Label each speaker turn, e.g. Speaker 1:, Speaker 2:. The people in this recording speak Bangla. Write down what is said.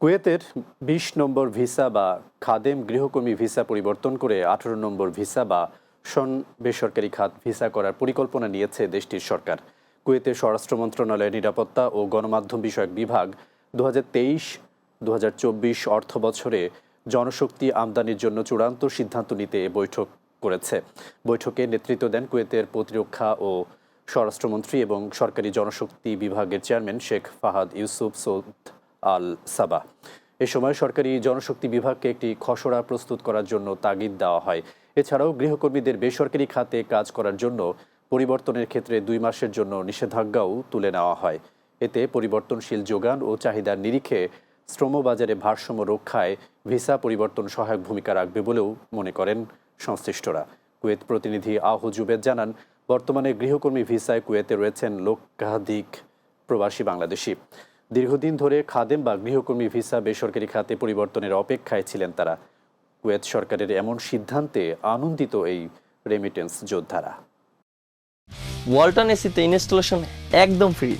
Speaker 1: কুয়েতের বিশ নম্বর ভিসা বা খাদেম গৃহকর্মী ভিসা পরিবর্তন করে আঠারো নম্বর ভিসা বা সন বেসরকারি খাত ভিসা করার পরিকল্পনা নিয়েছে দেশটির সরকার। কুয়েতের স্বরাষ্ট্র মন্ত্রণালয়ের নিরাপত্তা ও গণমাধ্যম বিষয়ক বিভাগ দু হাজার তেইশ দু অর্থ বছরে জনশক্তি আমদানির জন্য চূড়ান্ত সিদ্ধান্ত নিতে বৈঠক করেছে। বৈঠকে নেতৃত্ব দেন কুয়েতের প্রতিরক্ষা ও স্বরাষ্ট্রমন্ত্রী এবং সরকারি জনশক্তি বিভাগের chairman Sheikh Fahad Yousuf Saud. Al Sabah এ সময় সরকারি জনশক্তি বিভাগকে একটি খসড়া প্রস্তুত করার জন্য তাগিদ দেওয়া হয়। এছাড়াও গৃহকর্মীদের বেসরকারি খাতে কাজ করার জন্য পরিবর্তনের ক্ষেত্রে দুই মাসের জন্য নিষেধাজ্ঞাও তুলে নেওয়া হয়। এতে পরিবর্তনশীল যোগান ও চাহিদার নিরিখে শ্রমবাজারে ভারসাম্য রক্ষায় ভিসা পরিবর্তন সহায়ক ভূমিকা রাখবে বলেও মনে করেন সংশ্লিষ্টরা। কুয়েত প্রতিনিধি আহু জুবেদ জানান, বর্তমানে গৃহকর্মী ভিসায় কুয়েতে রয়েছেন লক্ষাধিক প্রবাসী বাংলাদেশি। দীর্ঘদিন ধরে খাদেম বা গৃহকর্মী ভিসা বেসরকারি খাতে পরিবর্তনের অপেক্ষায় ছিলেন তারা। কুয়েত সরকারের এমন সিদ্ধান্তে আনন্দিত এই রেমিটেন্স যোদ্ধারা।
Speaker 2: ওয়ালটন এসিতে ইনস্টলেশন একদম ফ্রি